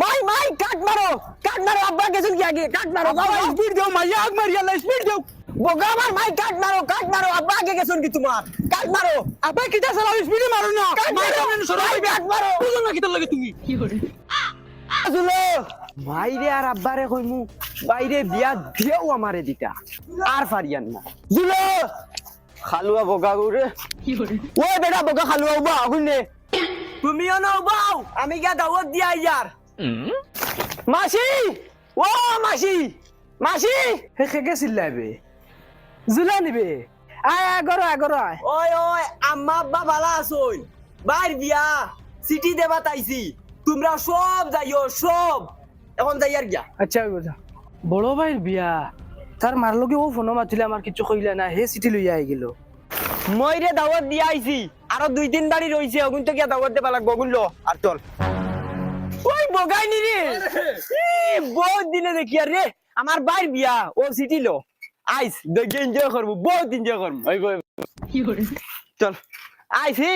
মাই মাই কাট মারো কাট মারো আব্বা গেছেন কি আগে? কাট মারো বাবা। স্পিড দাও মাইয়া আগ মারি আল্লাহ স্পিড দাও। বগা আমার মাই কাট মারো কাট মারো আব্বা আগে গেছেন কি তোমার? কাট মারো। আব্বা কি কিটা চালাও স্পিডে মারো না। কাট মারো মাই কাট মারো। বুঝো না কিটা লাগে তুমি। কি করে? আসলে ভাইরে আর আব্বারে কইমু বাইরে বিয়া দিয়েও আমারে দিতা। আর ফারিয়ান না। জুলো খালুয়া বগা গুরে। ওই বেটা বগা খালুয়া উবা আগুনে তুমিও না উবাও আমি গিয়া দাওয়াত দিয়া ইয়ার। মাসি! ও মাসি! মাসি! হেকে চিল্লাইবে? জুলা নিবে। আয় এগারো এগারো আয় ওই ওই আম্মা আব্বা ভালা আসুন বাইর বিয়া সিটি দেবা তাইছি। তোমরা সব যাইও সব। এখন যাইয়ার গিয়া। আচ্ছা কথা বড় ভাইয়ের বিয়া। তার মার লগে ও ফোন মাতিলে আমার কিছু কইলা না হে চিঠি লইয়া আই গেল। মই রে দাওয়াত দিয়া আইছি। আরও দুই তিন বাড়ি রইছে ওগুন তো গিয়া দাওয়াত দেবা লাগবো ওগুন লো আর চল। ওই বগাই নি রে! বহুত দিনে দেখি আর রে আমার বাইর বিয়া ও সিটি লো। আইস দেখে এনজয় করব বহুত এনজয় করব। ওই বই চল আইসি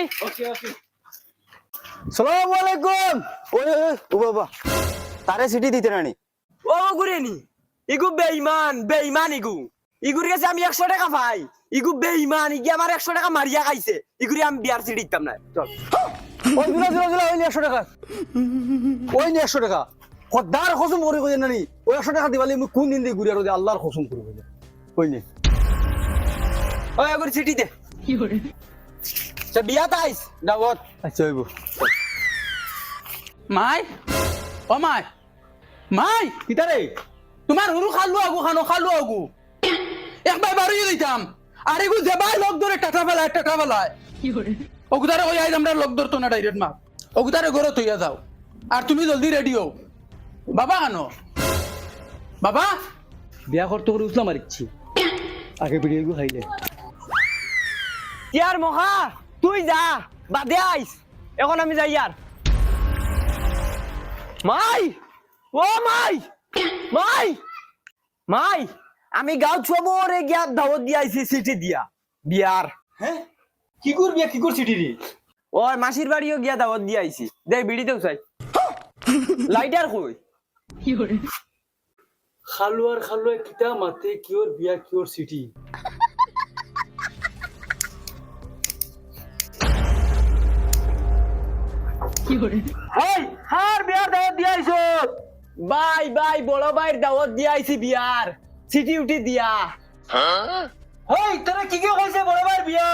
সালাম আলাইকুম ওই ও বাবা তারে সিটি দিতে রানি ও গুরে নি ইগু বেইমান বেইমান ইগু। ইগুর কাছে আমি একশো টাকা পাই। ইগু বেইমান ইগি আমার একশো টাকা মারিয়া খাইছে। ইগুরি আমি বিয়ার সিটি দিতাম না। চল। ওই দুলা দুলা দুলা ওই একশো টাকা। ওই নি একশো টাকা। সদার খসম করে কই নানি। ওই একশো টাকা দিবালি আমি কোন দিন দিয়ে ঘুরে আর আল্লাহর খসম করে কই ওই নি। ওই এগুর সিটি দে। সে বিয়া তাইস দাওয়াত। আচ্ছা হইব। মাই ও মাই মাই। কিতারে? তোমার হুরু খালু আগু খানো খালু আগু একবার বাড়ি দিতাম আর এগু যেবাই লোক ধরে টাটা ফেলায় টাটা ফেলায়। ওগুদারে ওই আইজ আমরা লোক ধরতো না ডাইরেক্ট মা ওগুদারে ঘরে তৈয়া যাও। আর তুমি জলদি রেডি হও। বাবা আনো। বাবা। বিয়া করতে করে উঠলাম আর ইচ্ছি আগে ভিডিও খাইলে। ইয়ার মহা তুই যা বাদে আইস। এখন আমি যাই ইয়ার। মাই! ও মাই! মাই! মাই! আমি গাঁও ছবরে গিয়া দাওয়াত দিয়া আইছি সিটি দিয়া। বিয়ার। হ্যাঁ? কি কর বিয়া কি কর সিটি রে ওই মাসির বাড়িও গিয়া দাওয়াত দিয়া আইছি। দে বিড়ি দেও চাই। লাইটার কই? কি করে? খালুয়ার খালুয়া কিতা মাতে কিওর বিয়া কিওর সিটি এই হার বিয়ার দাওয়াত দিয়া আইছো। বাই বাই বড় ভাইয়ের দাওয়াত দিয়া আইছি বিয়ার। সিটি উঠি দিয়া। হই তোরা কি কি কইছে বড় ভাই বিয়া?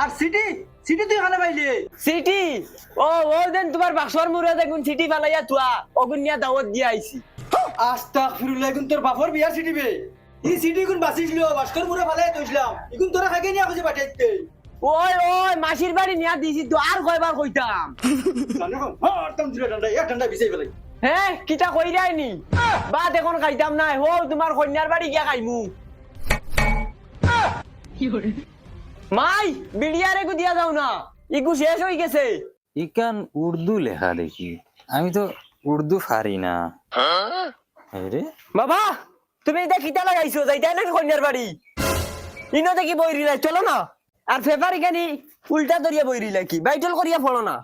আর সিটি? সিটি তুই খানে পাইলে? সিটি? ও ও দেন তোমার বাক্সর মুরে দেখুন সিটি ফালাইয়া তুয়া অগুন নিয়া দাওয়াত দিয়া আইছি। আস্তাগফিরুল্লাহ ইগুন তোর বাপর বিয়ার সিটি বে। ই সিটি গুন বাসিছিল ভাস্কর মুরে ফালাই দইছিলাম ইগুন তোরা খাগে নিয়া কইছে পাঠাইতে ওই ওই মাসির বাড়ি নিয়া দিছি তো আর কয়বার কইতাম। জানো হর তম দিলে ডান্ডা এক ডান্ডা বিছাই ফেলাই হ্যাঁ কিটা কইরাই নি? বাদ এখন খাইতাম নাই। হো তোমার কন্যার বাড়ি গিয়া খাইমু? মাই বিড়িয়ারে গু দিয়া যাও না। ইগু শেষ হয়ে গেছে। ইকান উর্দু লেখা দেখি। আমি তো উর্দু পারি না। রে বাবা তুমি এটা খিতা লাগাইছো? যাইতাই নাকি কন্যার বাড়ি ইনো দেখি বই রিলাই চলো না। আর ফেফারি খানি উল্টা দরিয়া বই রিলাই কি? বাইটল করিয়া ফলো না।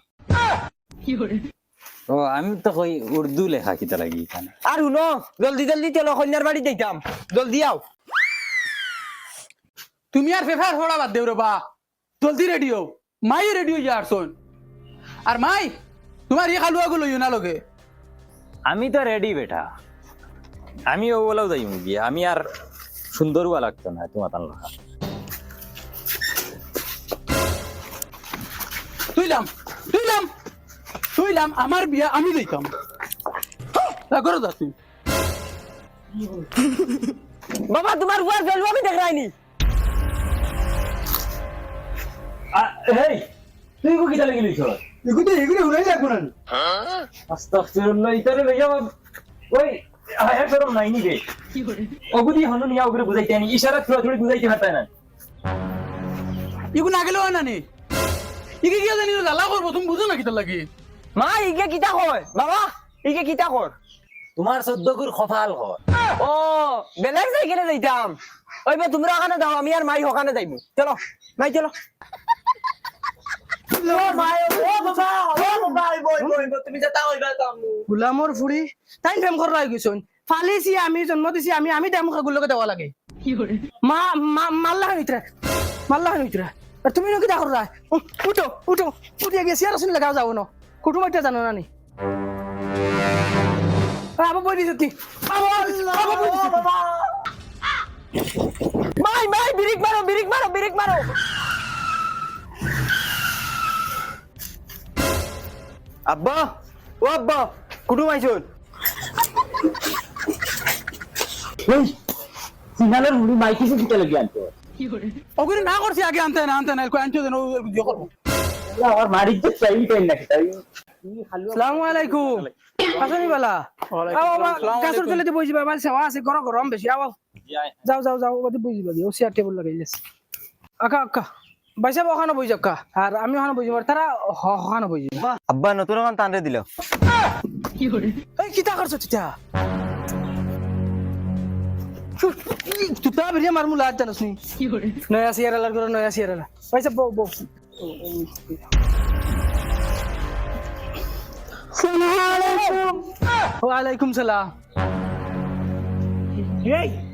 ও আমি তো কই উর্দু লেখা কিতা লাগি এখানে। আর শুনো জলদি জলদি চলো কন্যার বাড়ি যাইতাম। জলদি আও। তুমি আর ফেফার ফোড়া বাদ দেও রে বা। জলদি রেডি হও। মাই রেডি হয়ে যার শোন। আর মাই তোমার ইয়ে খালু আগু লইও না লগে। আমি তো রেডি বেটা। আমি ও বলেও যাই গিয়ে। আমি আর সুন্দরও লাগতো না তোমার তান লেখা তুইলাম তুইলাম। তুইলাম আমার বিয়া আমি দিতাম। তা করো তুই বাবা তোমার উয়ার ফেলব আমি দেখ রাইনি তুই কো কিতা লাগি লিছ ইগুতে ইগুতে হুলাই লাগবো না আস্তাগফিরুল্লাহ ইতারে লইয়া ওই আয়া শরম নাই নি রে ওগুদি হনু নিয়া ওগুরে বুঝাইতে আনি ইশারা থোড়া থোড়ি বুঝাইতে পারতা না ইগু না গেলেও না নি? ইগে গিয়ে জানি জ্বালা করব তুমি বুঝো না লাগে? মা ইকে কিতা কয়? বাবা ইকে কিতা কর তোমার চোদ্দগুর কপাল হয়। ও বেলেগ যাই কেনে যাইতাম। ওই বে তোমরা ওখানে দাও আমি আর মাই ওখানে যাইবো। চলো মাই চলো। গোলামৰ ফুৰি তাই প্ৰেম কৰিব গৈছোন ফালিছি আমি জন্ম দিছি আমি আমি টাইম গুলোকে দেওয়া লাগে। মা মা- মাল্লা ভিতরে মাল্লা আর তুমি নাকি দেখো উঠো উঠো গিয়ে সিয়ার আসলে লাগাও যাব না। কুটুম একটা জানো না নি আবার বই দিছ তুই আবার বই দিছ মাই মাই বিরিক মারো বিরিক মারো বিরিক মারো আব্বা ও আব্বা কুটুম আইছুন সিগনালের মুড়ি মাইকি সে দিতে লাগি আনতো ওগুলো না করছি আগে আনতে না আনতে না আনছো দেন ও ইয়ে করব আমার মারির যে চাই নাকি তাই আসসালামু আলাইকুম। আসনি বালা। আও বাবা গাছর তলে বই যাবা সেবা আছে গরম গরম বেশি। আও যাও যাও যাও ওদি বই যাবা চেয়ার টেবিল লাগাই আকা আকা। বাইসা ওখানে বই যাকা আর আমি ওখানে বই যাবার তারা ওখানে বই যাবা আব্বা নতুন এখন টানরে দিল। এই কিতা করছ তিতা? তুতা বেরিয়ে মারমু লাজ জানাস নি? নয়া সিয়ারালার করে নয়া সিয়ারালা বউ বউ। السلام عليكم. وعليكم السلام. جاي.